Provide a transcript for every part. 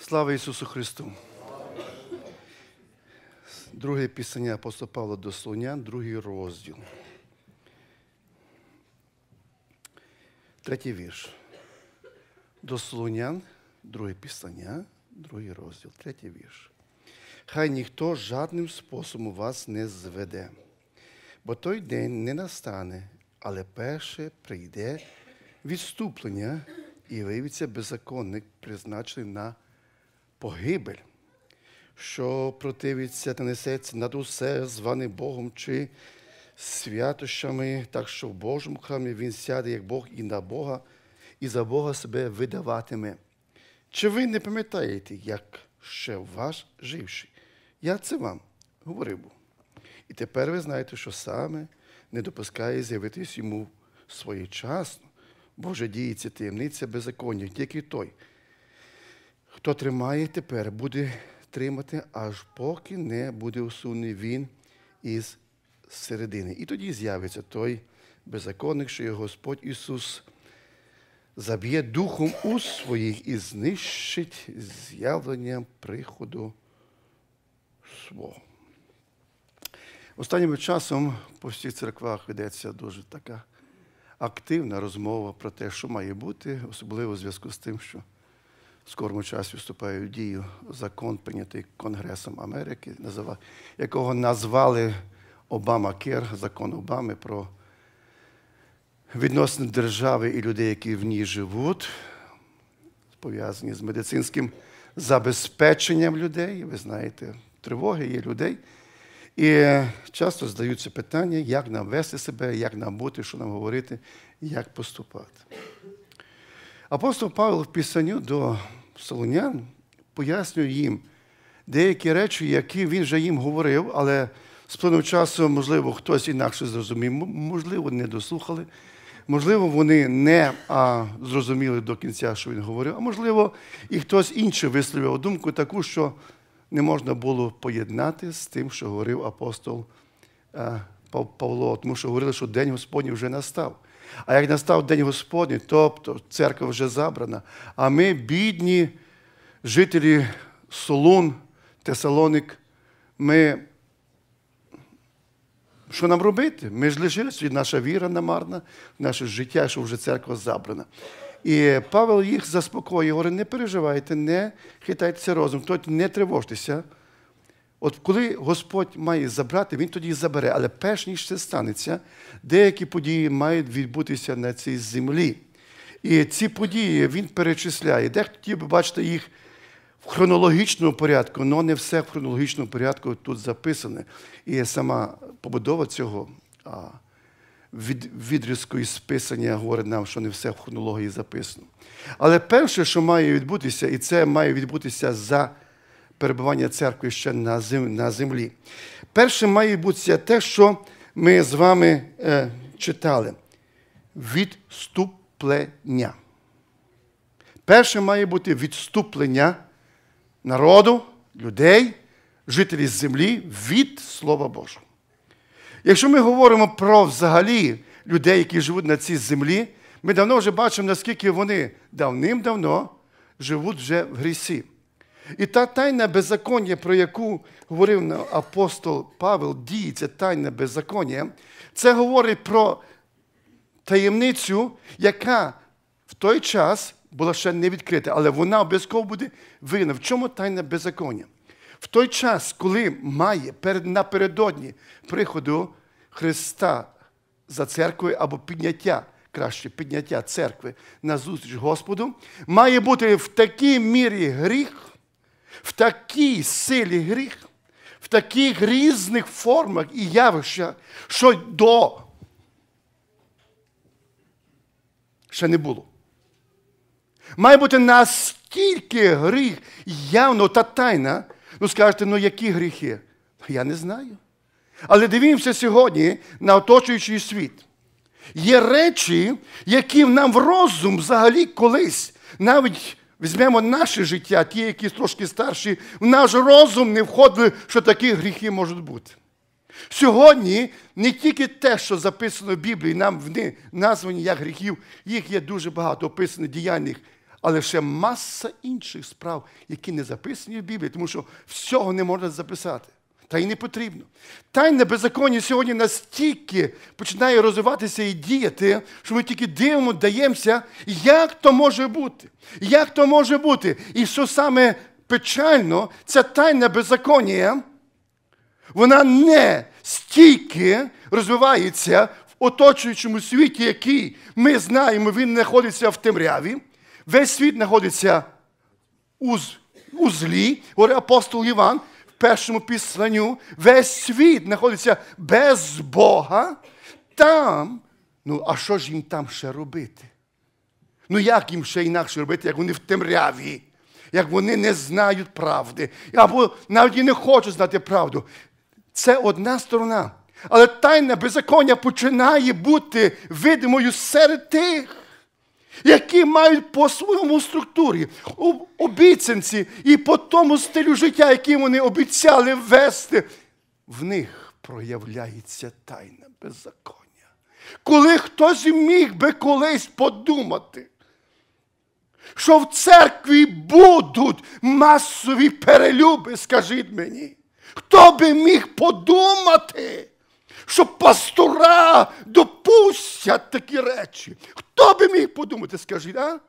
Слава Ісусу Христу! Друге писання апостола Павла до Солонян, другий розділ. Третій вірш. До Солонян, друге писання, другий розділ, третій вірш. Хай ніхто жадним способом вас не зведе, бо той день не настане, але перше прийде відступлення і виявиться беззаконник, призначений на погибель, що противиться та несеться над усе, званий Богом чи святощами, так що в Божому храмі він сяде, як Бог, і на Бога, і за Бога себе видаватиме. Чи ви не пам'ятаєте, як ще ваш живший? Я це вам говорив. був. І тепер ви знаєте, що саме не допускає з'явитись йому своєчасно, бо вже діється таємниця беззаконня, тільки той. Хто тримає тепер, буде тримати, аж поки не буде усунений він із середини. І тоді з'явиться той беззаконник, що його Господь Ісус заб'є духом у своїх і знищить з'явленням приходу свого. Останнім часом по всіх церквах ведеться дуже така активна розмова про те, що має бути, особливо в зв'язку з тим, що скорому часі вступає в дію закон, прийнятий Конгресом Америки, якого назвали Обама Кер, закон Обами про відносини держави і людей, які в ній живуть, пов'язані з медицинським забезпеченням людей. Ви знаєте, тривоги є людей. І часто здаються питання, як нам вести себе, як нам бути, що нам говорити, як поступати. Апостол Павло в Писанню до Солонян пояснює їм деякі речі, які він вже їм говорив, але з плином часу, можливо, хтось інакше зрозумів, можливо, не дослухали, можливо, вони не а, зрозуміли до кінця, що він говорив, а можливо, і хтось інший висловив думку таку, що не можна було поєднати з тим, що говорив апостол Павло, тому що говорили, що День Господній вже настав. А як настав День Господній, тобто церква вже забрана, а ми, бідні жителі Солун, Тесалоник, ми. Що нам робити? Ми ж лишилися, наша віра намарна, наше життя, що вже церква забрана. І Павел їх заспокоює, говорить, не переживайте, не хитайтеся розум, тобто не тривожтеся. От коли Господь має забрати, Він тоді забере. Але перш ніж це станеться, деякі події мають відбутися на цій землі. І ці події він перечисляє. Дехто хотів би бачити їх в хронологічному порядку, але не все в хронологічному порядку тут записане. І сама побудова цього від, відрізку із списання говорить нам, що не все в хронології записано. Але перше, що має відбутися, і це має відбутися за перебування церкви ще на землі. Перше має відбутися те, що ми з вами е, читали. Відступлення. Перше має бути відступлення народу, людей, жителів землі від Слова Божого. Якщо ми говоримо про взагалі людей, які живуть на цій землі, ми давно вже бачимо, наскільки вони давним-давно живуть вже в грісі. І та тайна беззаконня, про яку говорив апостол Павел, діється тайне беззаконня, це говорить про таємницю, яка в той час була ще не відкрита, але вона обов'язково буде винна. В чому тайне беззаконня? В той час, коли має напередодні приходу Христа за церквою або підняття, краще підняття церкви на зустріч Господу, має бути в такій мірі гріх, в такій силі гріх, в таких різних формах і явищах, що до ще не було. Має бути настільки гріх явно та тайна, Ну скажете, ну які гріхи? Я не знаю. Але дивимося сьогодні на оточуючий світ. Є речі, які нам в розум взагалі колись, навіть візьмемо наше життя, ті, які трошки старші, в наш розум не входили, що такі гріхи можуть бути. Сьогодні не тільки те, що записано в Біблії, нам вони названі як гріхів, їх є дуже багато описано діяльних, але ще маса інших справ, які не записані в Біблії, тому що всього не можна записати. Та й не потрібно. Тайне беззаконня сьогодні настільки починає розвиватися і діяти, що ми тільки дивимо, даємося, як то може бути. Як то може бути? І що саме печально, це тайне беззаконня, вона не стільки розвивається в оточуючому світі, який ми знаємо, він знаходиться в темряві. Весь світ знаходиться у злі, говорить апостол Іван першому післанню, весь світ знаходиться без Бога, там, ну, а що ж їм там ще робити? Ну, як їм ще інакше робити, як вони в темряві, як вони не знають правди, або навіть і не хочуть знати правду. Це одна сторона. Але тайна беззаконня починає бути видимою серед тих які мають по своєму структурі обіцянці і по тому стилю життя, який вони обіцяли вести, в них проявляється тайна беззаконня. Коли хтось міг би колись подумати, що в церкві будуть масові перелюби, скажіть мені, хто би міг подумати? Що пастора допустять такі речі. Хто би міг подумати, скажіть, а?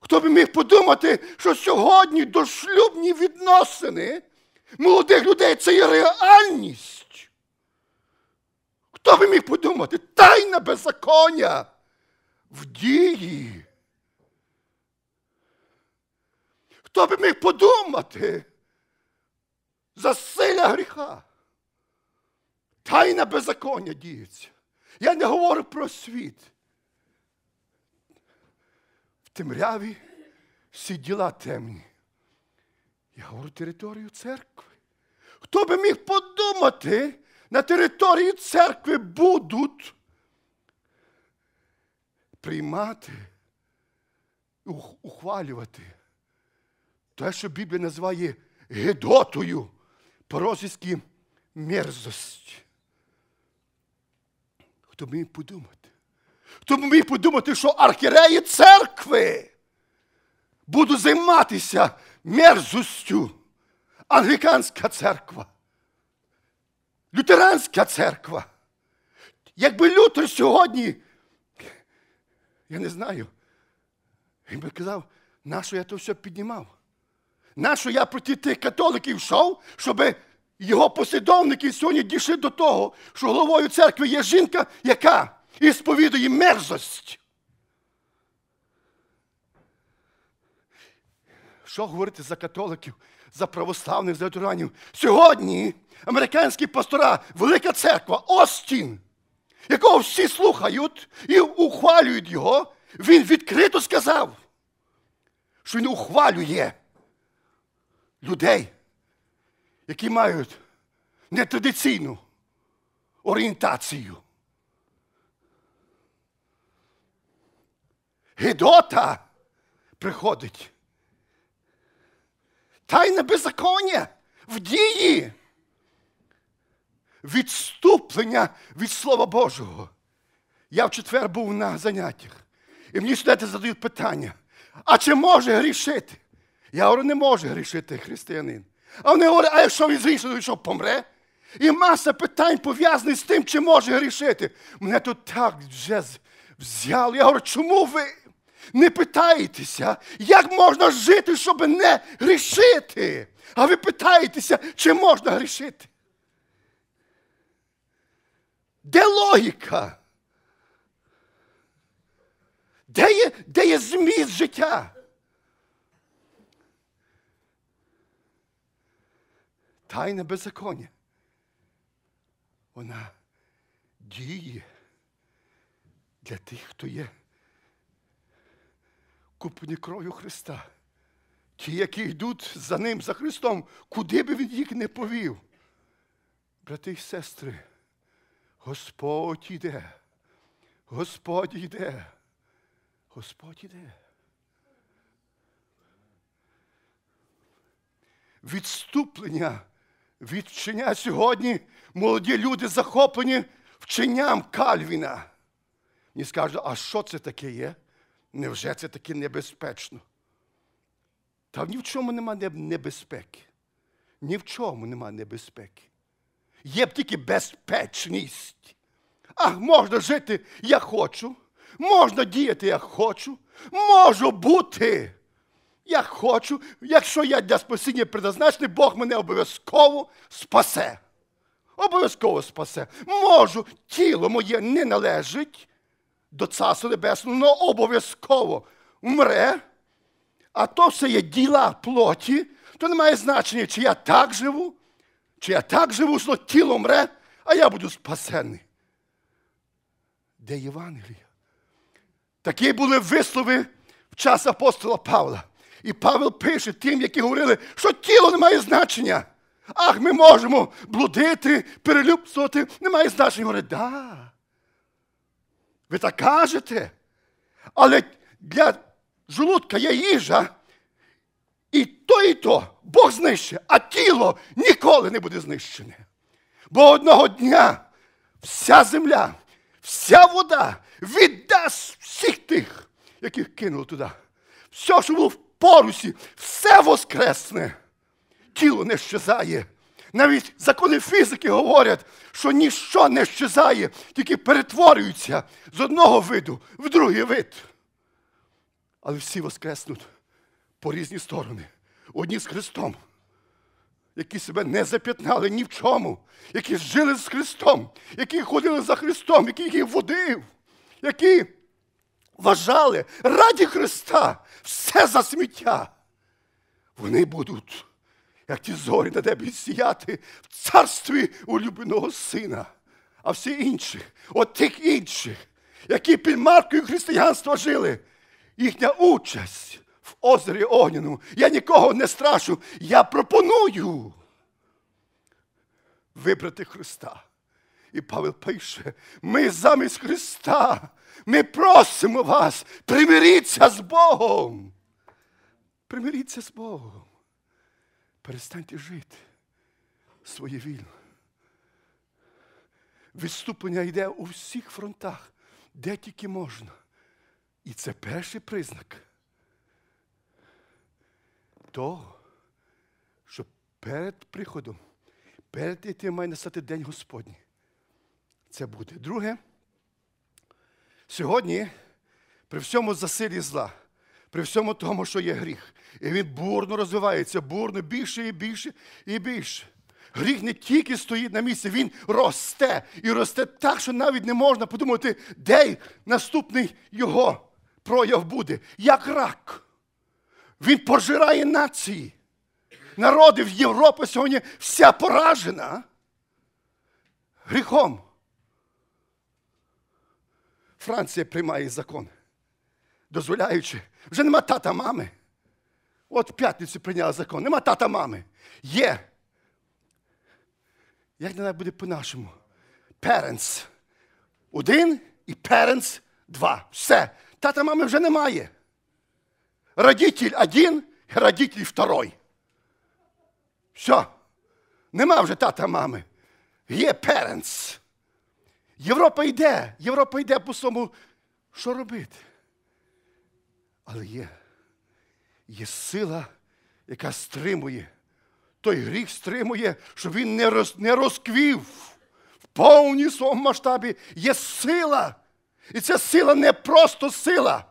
Хто би міг подумати, що сьогодні дошлюбні відносини молодих людей це є реальність? Хто би міг подумати? Тайна беззаконня в дії. Хто би міг подумати? Засилля гріха. Тайна беззаконня діється. Я не говорю про світ. В темряві всі діла темні. Я говорю територію церкви. Хто би міг подумати, на території церкви будуть приймати, ухвалювати те, що Біблія називає гидотою по-російськи мерзость. Хто б міг подумати? Хто б міг подумати, що архіреї церкви будуть займатися мерзостю англіканська церква, лютеранська церква. Якби Лютер сьогодні, я не знаю, він би казав, нащо я то все піднімав? Нащо я проти тих католиків йшов, щоб його послідовники сьогодні дійшли до того, що головою церкви є жінка, яка і сповідує мерзость. Що говорити за католиків, за православних, за лютеранів? Сьогодні американські пастора, велика церква, Остін, якого всі слухають і ухвалюють його, він відкрито сказав, що він ухвалює людей, які мають нетрадиційну орієнтацію. Гедота приходить. Тайне беззаконня в дії. Відступлення від Слова Божого. Я в четвер був на заняттях. І мені студенти задають питання: а чи може грішити? Я говорю, не може грішити християнин. А вони говорять, а якщо він зрішив, то що помре? І маса питань пов'язаних з тим, чи може грішити. Мене тут так вже взяли. Я говорю, чому ви не питаєтеся, як можна жити, щоб не грішити? А ви питаєтеся, чи можна грішити? Де логіка? Де є, де є зміст життя? Тайне беззаконня. Вона діє для тих, хто є куплені кров'ю Христа. Ті, які йдуть за Ним, за Христом, куди би він їх не повів. Брати і сестри, Господь іде, Господь йде, Господь іде. Відступлення від сьогодні молоді люди захоплені вченням Кальвіна. Мені скажуть, а що це таке є? Невже це таки небезпечно? Та ні в чому нема небезпеки. Ні в чому нема небезпеки. Є б тільки безпечність. Ах, можна жити, як хочу, можна діяти, як хочу, можу бути, як хочу. Якщо я для спасіння предназначений, Бог мене обов'язково спасе. Обов'язково спасе. Можу, тіло моє не належить до Царства Небесного, але обов'язково вмре. А то все є діла плоті, то не має значення, чи я так живу, чи я так живу, що тіло мре, а я буду спасений. Де Євангелія? Такі були вислови в час апостола Павла. І Павел пише тим, які говорили, що тіло не має значення. Ах, ми можемо блудити, перелюбствувати, немає значення. Говорить, да. Ви так кажете. Але для желудка є їжа. І то, і то Бог знищує, а тіло ніколи не буде знищене. Бо одного дня вся земля, вся вода віддасть всіх тих, яких кинули туди. Все, що було в порусі, все воскресне. Тіло не щезає. Навіть закони фізики говорять, що ніщо не щезає, тільки перетворюється з одного виду в другий вид. Але всі воскреснуть по різні сторони. Одні з Христом, які себе не зап'ятнали ні в чому, які жили з Христом, які ходили за Христом, які їх водив, які вважали раді Христа все за сміття. Вони будуть, як ті зорі на небі сіяти в царстві улюбленого сина. А всі інші, от тих інших, які під маркою християнства жили, їхня участь в озері Огняному. Я нікого не страшу. Я пропоную вибрати Христа. І Павел пише: ми замість Христа. Ми просимо вас, примиріться з Богом. Примиріться з Богом. Перестаньте жити своє вільно. Відступлення йде у всіх фронтах, де тільки можна. І це перший признак того, що перед приходом, перед тим має настати День Господній. Це буде. Друге, сьогодні, при всьому засилі зла, при всьому тому, що є гріх, і він бурно розвивається, бурно більше і більше і більше. Гріх не тільки стоїть на місці, він росте і росте так, що навіть не можна подумати, де наступний його прояв буде, як рак. Він пожирає нації. Народи в Європі сьогодні вся поражена гріхом. Франція приймає закон, дозволяючи, вже нема тата мами. От в п'ятницю прийняла закон, нема тата мами. Є. Як не буде по-нашому? Parents. Один і parents два. Все. Тата мами вже немає. Родитель один, родитель второй. Все. Нема вже тата мами. Є parents. Європа йде, Європа йде по своєму, що робити? Але є, є сила, яка стримує. Той гріх стримує, щоб він не роз, не розквів в повній своєму масштабі. Є сила. І ця сила не просто сила.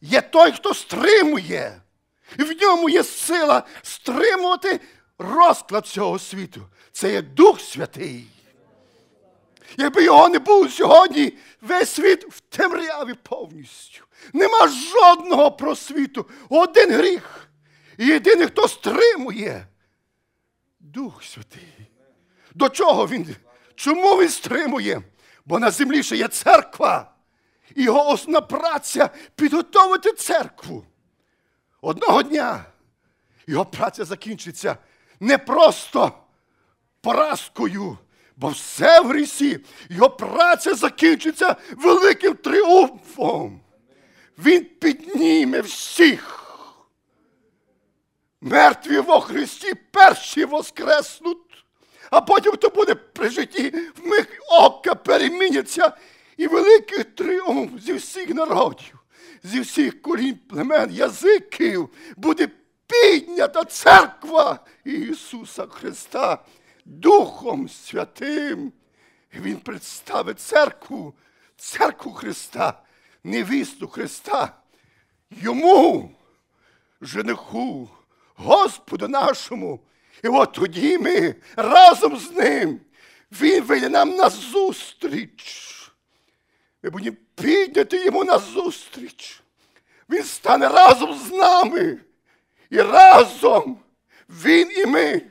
Є той, хто стримує. І в ньому є сила стримувати розклад цього світу. Це є Дух Святий. Якби його не було сьогодні, весь світ в темряві повністю. Нема жодного просвіту. Один гріх. І єдиний, хто стримує. Дух Святий. До чого він? Чому він стримує? Бо на землі ще є церква. Його основна праця підготовити церкву. Одного дня його праця закінчиться не просто поразкою. Бо все в грісі, його праця закінчиться великим тріумфом. Він підніме всіх. Мертві во Христі перші воскреснуть, а потім хто буде при житті, в миг ока переміняться і великий тріумф зі всіх народів. зі всіх колін племен, язиків буде піднята церква Ісуса Христа Духом Святим. Він представить церкву, церкву Христа, невісту Христа, йому, жениху, Господу нашому. І от тоді ми разом з ним. Він вийде нам на зустріч. Ми будемо підняти йому на зустріч. Він стане разом з нами. І разом він і ми.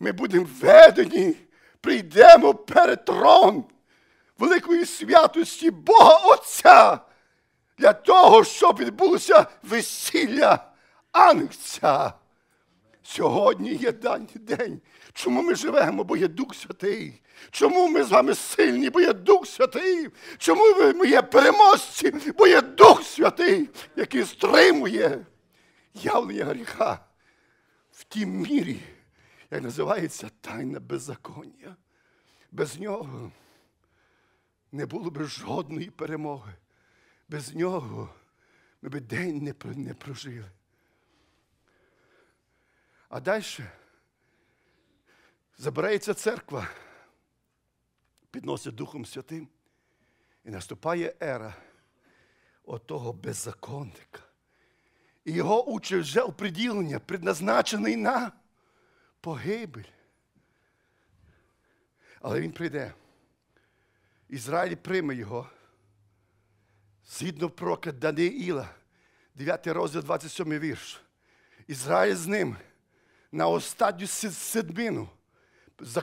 Ми будемо введені, прийдемо перед трон великої святості Бога Отця для того, щоб відбулося весілля Ангця. Сьогодні є даний день. Чому ми живемо, бо є Дух Святий? Чому ми з вами сильні, бо є Дух Святий? Чому ми є переможці, бо є Дух Святий, який стримує явлення гріха в тій мірі, як називається тайна беззаконня. Без нього не було б жодної перемоги. Без нього ми б день не прожили. А далі забирається церква, підносить Духом Святим, і наступає ера отого беззаконника. І його участь вже оприділення, предназначений на погибель. Але він прийде. Ізраїль прийме його. Згідно пророка Даниїла, 9 розділ, 27 вірш. Ізраїль з ним на останню седмину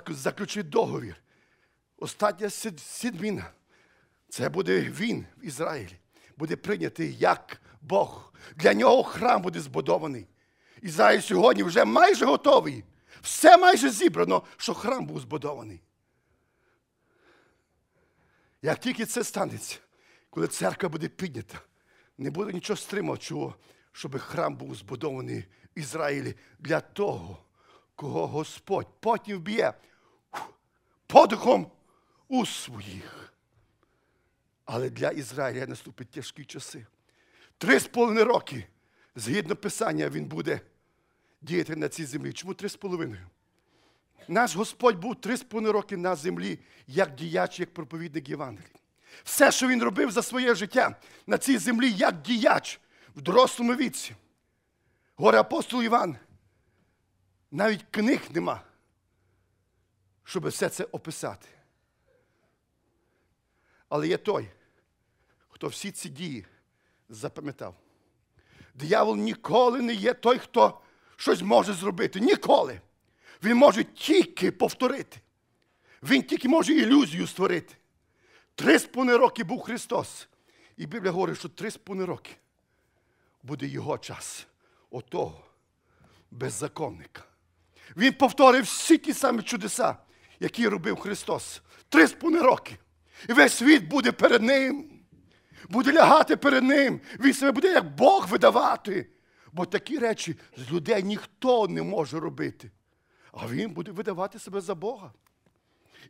заключить договір. Остання седмина. Це буде він в Ізраїлі. Буде прийнятий як Бог. Для нього храм буде збудований. Ізраїль сьогодні вже майже готовий. Все майже зібрано, що храм був збудований. Як тільки це станеться, коли церква буде піднята, не буде нічого стримувачого, щоб храм був збудований в Ізраїлі для того, кого Господь потім вб'є подихом у своїх. Але для Ізраїля наступить тяжкі часи. Три з половиною роки, згідно Писання, він буде діяти на цій землі. Чому три з половиною? Наш Господь був три з половиною роки на землі, як діяч, як проповідник Євангелії. Все, що він робив за своє життя на цій землі, як діяч в дорослому віці. Горе апостол Іван. Навіть книг нема, щоб все це описати. Але є той, хто всі ці дії запам'ятав. Диявол ніколи не є той, хто щось може зробити. Ніколи. Він може тільки повторити. Він тільки може ілюзію створити. Три з половиною роки був Христос. І Біблія говорить, що три з половиною роки буде його час. Отого беззаконника. Він повторив всі ті самі чудеса, які робив Христос. Три з половиною роки. І весь світ буде перед Ним. Буде лягати перед Ним. Він себе буде як Бог видавати. Бо такі речі з людей ніхто не може робити. А він буде видавати себе за Бога.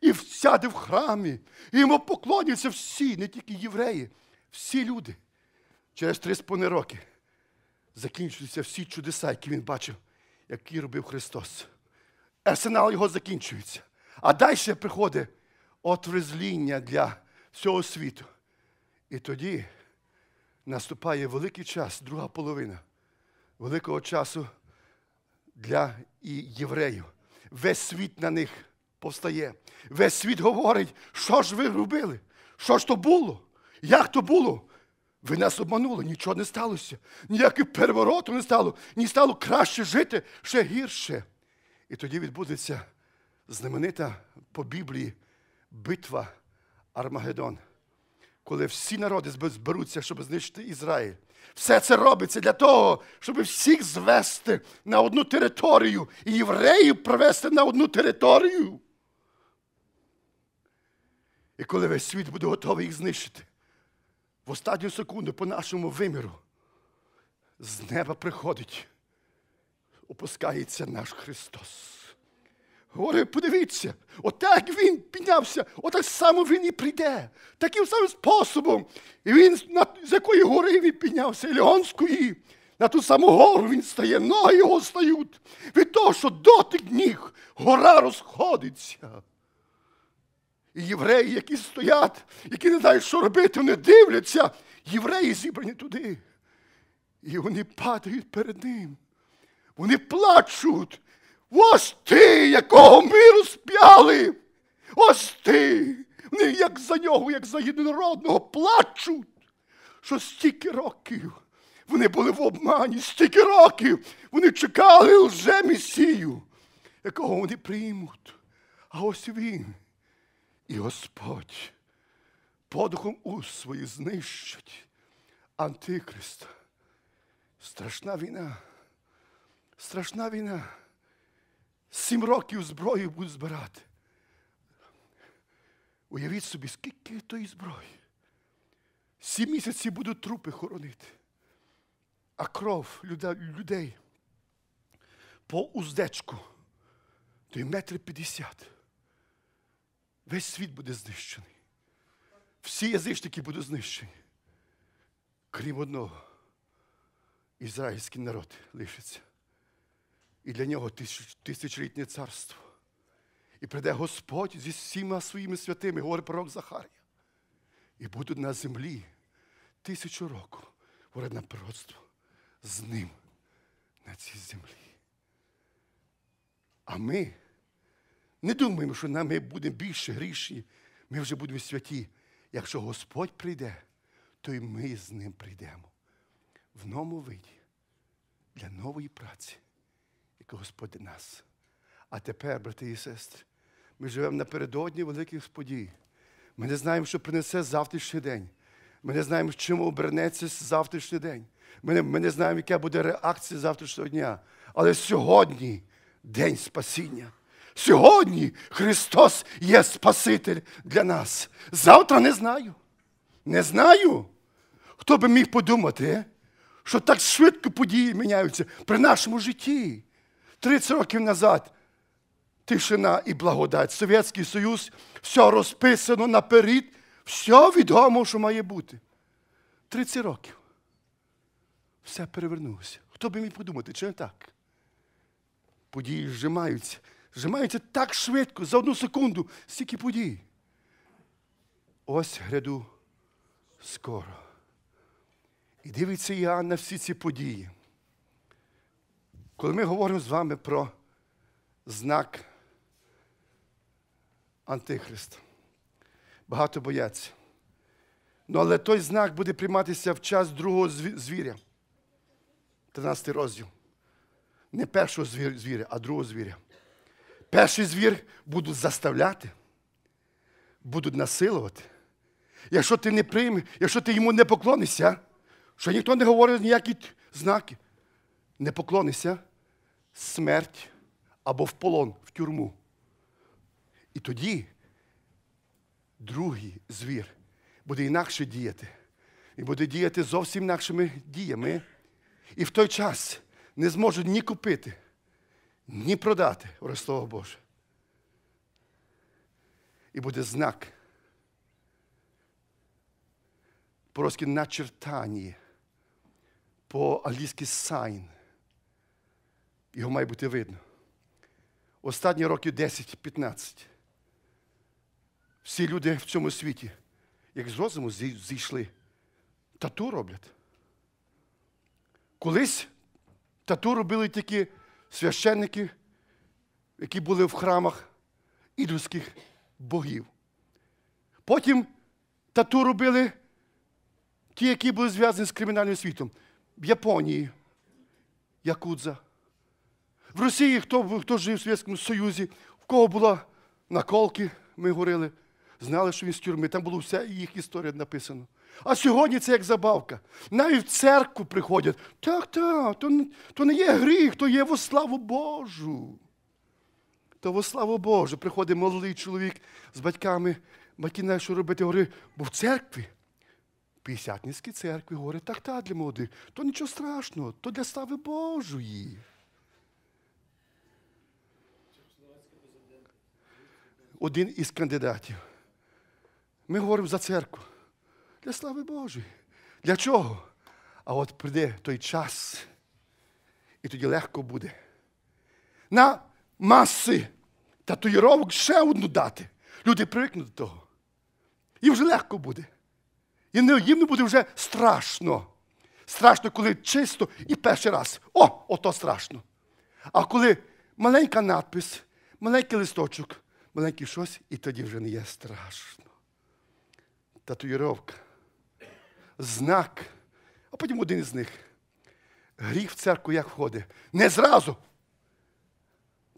І сяде в храмі, і йому поклоняться всі, не тільки євреї, всі люди. Через три з половиною роки закінчуються всі чудеса, які він бачив, які робив Христос. Арсенал його закінчується. А далі приходить отрезвління для всього світу. І тоді наступає великий час, друга половина великого часу для євреїв. Весь світ на них повстає. Весь світ говорить, що ж ви робили? Що ж то було? Як то було? Ви нас обманули, нічого не сталося. Ніяких перевороту не стало, ні стало краще жити, ще гірше. І тоді відбудеться знаменита по Біблії битва Армагеддон, коли всі народи зберуться, щоб знищити Ізраїль. Все це робиться для того, щоб всіх звести на одну територію і євреїв привести на одну територію. І коли весь світ буде готовий їх знищити, в останню секунду по нашому виміру з неба приходить, опускається наш Христос. Говорить, подивіться, отак він піднявся, отак само він і прийде. Таким самим способом. І він з якої гори він піднявся, Елеонської. На ту саму гору він стає, ноги його стають. Від того, що дотик ніг, гора розходиться. І євреї, які стоять, які не знають, що робити, вони дивляться. Євреї зібрані туди. І вони падають перед ним. Вони плачуть. Ось ти, якого ми розп'яли. Ось ти. Вони як за нього, як за єдинородного, плачуть, що стільки років. Вони були в обмані, стільки років. Вони чекали лже Месію, якого вони приймуть. А ось він і Господь подухом уст свої знищить Антихриста. Страшна війна. Страшна війна. Сім років зброю будуть збирати. Уявіть собі, скільки тої зброї. Сім місяців будуть трупи хоронити. А кров людей по уздечку, то й метр п'ятдесят. Весь світ буде знищений. Всі язичники будуть знищені. Крім одного, ізраїльський народ лишиться. І для нього тисяч, тисячолітнє царство. І прийде Господь зі всіма своїми святими, говорить пророк Захарія. І будуть на землі тисячу років, говорить на пророцтво, з ним на цій землі. А ми не думаємо, що ми будемо більше грішні, ми вже будемо святі. Якщо Господь прийде, то і ми з ним прийдемо в новому виді для нової праці, Господь нас. А тепер, брати і сестри, ми живемо напередодні великих подій. Ми не знаємо, що принесе завтрашній день. Ми не знаємо, чим обернеться завтрашній день. Ми не, ми не знаємо, яка буде реакція завтрашнього дня. Але сьогодні день спасіння. Сьогодні Христос є Спаситель для нас. Завтра не знаю. Не знаю. Хто би міг подумати, що так швидко події міняються при нашому житті. 30 років назад тишина і благодать. Совєтський Союз, все розписано наперед, все відомо, що має бути. 30 років. Все перевернулося. Хто би міг подумати, чи не так? Події зжимаються. Зжимаються так швидко, за одну секунду, стільки подій. Ось гряду скоро. І дивиться Іоанн на всі ці події. Коли ми говоримо з вами про знак Антихриста, багато бояться. Ну, але той знак буде прийматися в час другого звіря. 13 розділ. Не першого звіря, а другого звіря. Перший звір будуть заставляти, будуть насилувати. Якщо ти не приймеш, якщо ти йому не поклонишся, що ніхто не говорить ніякі знаки, не поклонишся, смерть або в полон, в тюрму. І тоді другий звір буде інакше діяти. І буде діяти зовсім інакшими діями. І в той час не зможуть ні купити, ні продати Слово Боже. І буде знак. По-русски начертання, по-англійськи сайн. Його має бути видно. Останні роки 10-15. Всі люди в цьому світі, як з розуму зійшли, тату роблять. Колись тату робили тільки священники, які були в храмах ідольських богів. Потім тату робили ті, які були зв'язані з кримінальним світом. В Японії, Якудза. В Росії, хто хто жив у Совєтському Союзі, в кого була наколки, ми говорили, знали, що він з тюрми. Там була вся їх історія написана. А сьогодні це як забавка. Навіть в церкву приходять. Так, так, то, то не є гріх, то є во славу Божу. То во славу Божу. Приходить молодий чоловік з батьками, батьки знають, що робити, говорить, бо в церкві. П'ятдесятницькій церкві говорить, так, так, для молодих. То нічого страшного, то для слави Божої. Один із кандидатів. Ми говоримо за церкву. Для слави Божої. Для чого? А от прийде той час, і тоді легко буде. На маси татуїровок ще одну дати. Люди привикнуть до того. Їм вже легко буде. І їм не буде вже страшно. Страшно, коли чисто і перший раз. О, ото страшно. А коли маленька надпис, маленький листочок, маленький щось, і тоді вже не є страшно. Татуїровка, знак, а потім один із них. Гріх в церкву як входить. Не зразу.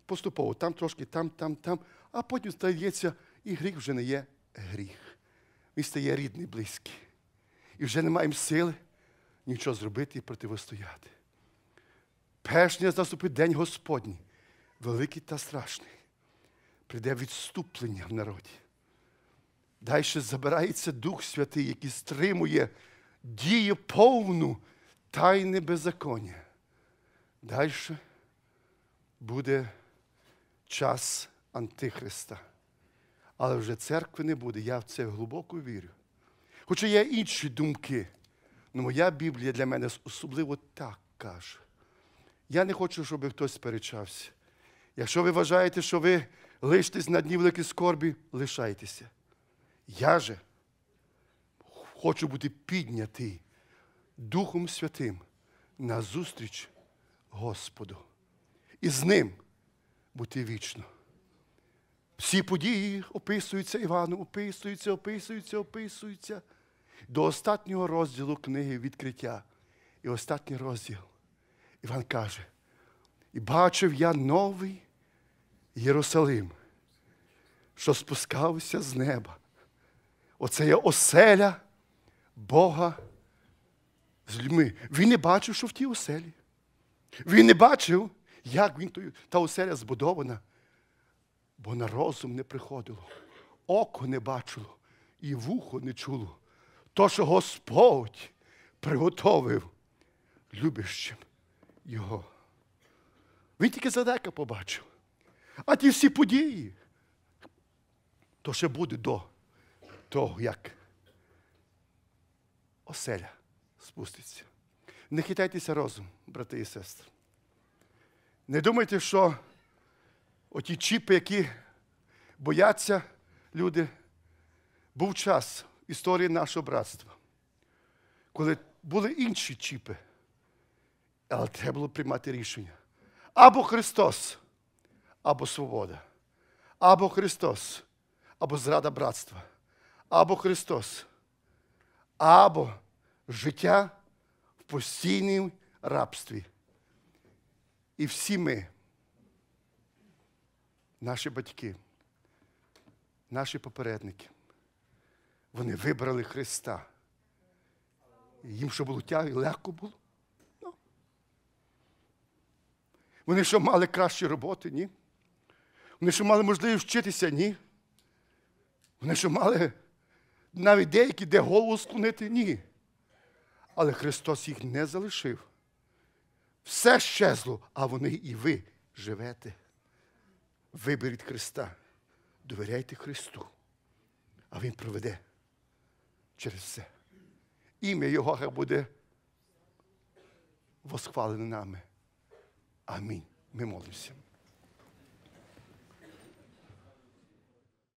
Поступово, там трошки, там, там, там, а потім стається, і гріх вже не є гріх. Він стає рідний, близький. І вже не маємо сили нічого зробити і противостояти. Перш ніж наступить день Господній, великий та страшний, прийде відступлення в народі. Далі забирається Дух Святий, який стримує дію повну тайне беззаконня. Далі буде час Антихриста. Але вже церкви не буде. Я в це глибоко вірю. Хоча є інші думки, але моя Біблія для мене особливо так каже. Я не хочу, щоб хтось сперечався. Якщо ви вважаєте, що ви лишитесь на дні великої скорбі, лишайтеся. Я же хочу бути піднятий Духом Святим на зустріч Господу. І з ним бути вічно. Всі події описуються Іваном, описуються, описуються, описуються. До останнього розділу книги відкриття. І останній розділ. Іван каже: І бачив я новий Єрусалим, що спускався з неба. Оце є оселя Бога з людьми. Він не бачив, що в тій оселі. Він не бачив, як він та оселя збудована, бо на розум не приходило, око не бачило і вухо не чуло. То, що Господь приготовив любящим його. Він тільки задека побачив. А ті всі події, то ще буде до того, як оселя спуститься. Не хитайтеся розум, брати і сестри. Не думайте, що оті чіпи, які бояться люди, був час в історії нашого братства, коли були інші чіпи, але треба було приймати рішення. Або Христос, або свобода, або Христос, або зрада братства, або Христос, або життя в постійному рабстві. І всі ми, наші батьки, наші попередники, вони вибрали Христа. Їм що було тяг і легко було? Ну. Вони що мали кращі роботи? Ні. Вони що мали можливість вчитися? Ні. Вони що мали навіть деякі, де голову склонити? Ні. Але Христос їх не залишив. Все щезло, а вони і ви живете. Виберіть Христа, довіряйте Христу, а Він проведе через все. Ім'я Його буде восхвалене нами. Амінь. Ми молимося.